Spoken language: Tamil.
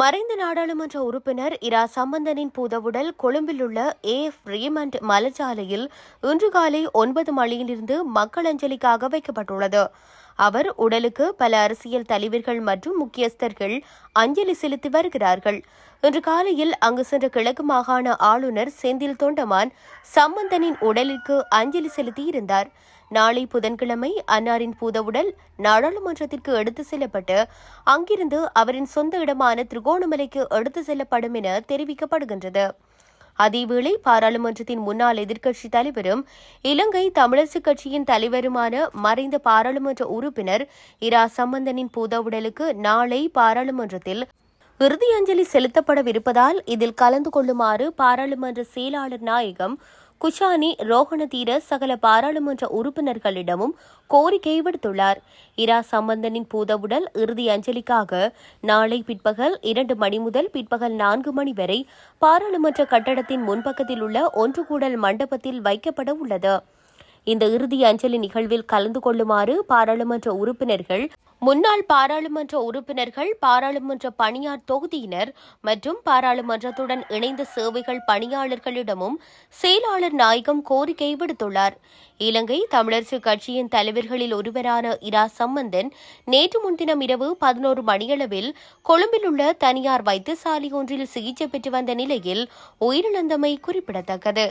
மறைந்த நாடாளுமன்ற உறுப்பினர் இரா சம்பந்தனின் பூதவுடல் கொழும்பில் உள்ள ஏ ஃப்ரீமண்ட் மலச்சாலையில் இன்று காலை ஒன்பது மணியிலிருந்து மக்கள் அஞ்சலிக்காக வைக்கப்பட்டுள்ளது. அவர் உடலுக்கு பல அரசியல் தலைவர்கள் மற்றும் முக்கியஸ்தர்கள் அஞ்சலி செலுத்தி வருகிறார்கள். இன்று காலையில் அங்கு சென்ற கிழக்கு மாகாண ஆளுநர் செந்தில் தொண்டமான் சம்பந்தனின் உடலிற்கு அஞ்சலி செலுத்தியிருந்தார். நாளை புதன்கிழமை அன்னாரின் பூதவுடல் நாடாளுமன்றத்திற்கு எடுத்து செல்லப்பட்டு அங்கிருந்து அவரின் சொந்த இடமான திருகோணமலைக்கு எடுத்து செல்லப்படும் என தெரிவிக்கப்படுகின்றது. அதேவேளை பாராளுமன்றத்தின் முன்னாள் எதிர்க்கட்சித் தலைவரும் இலங்கை தமிழரசுக் கட்சியின் தலைவருமான மறைந்த பாராளுமன்ற உறுப்பினர் இரா சம்பந்தனின் பூதவுடலுக்கு நாளை பாராளுமன்றத்தில் இறுதி அஞ்சலி செலுத்தப்படவிருப்பதால் இதில் கலந்து கொள்ளுமாறு பாராளுமன்ற செயலாளர் நாயகம் குஷானி ரோஹணதீர சகல பாராளுமன்ற உறுப்பினர்களிடமும் கோரிக்கை விடுத்துள்ளார். இரா சம்பந்தனின் பூதவுடல் இறுதி அஞ்சலிக்காக நாளை பிற்பகல் இரண்டு மணி முதல் பிற்பகல் நான்கு மணி வரை பாராளுமன்ற கட்டடத்தின் முன்பக்கத்தில் உள்ள ஒன்று கூடல் மண்டபத்தில் வைக்கப்பட உள்ளது. இந்த இறுதி அஞ்சலி நிகழ்வில் கலந்து கொள்ளுமாறு பாராளுமன்ற உறுப்பினர்கள் முன்னாள் பாராளுமன்ற உறுப்பினர்கள் பாராளுமன்ற பணியார் தொகுதியினர் மற்றும் பாராளுமன்றத்துடன் இணைந்த சேவைகள் பணியாளர்களிடமும் செயலாளர் நாயகம் கோரிக்கை விடுத்துள்ளார். இலங்கை தமிழரசு கட்சியின் தலைவர்களில் ஒருவரான இரா சம்பந்தன் நேற்று முன்தினம் இரவு பதினோரு மணியளவில் கொழும்பில் உள்ள தனியார் வைத்தியசாலை ஒன்றில் சிகிச்சை பெற்று வந்த நிலையில் உயிரிழந்தமை குறிப்பிடத்தக்கது.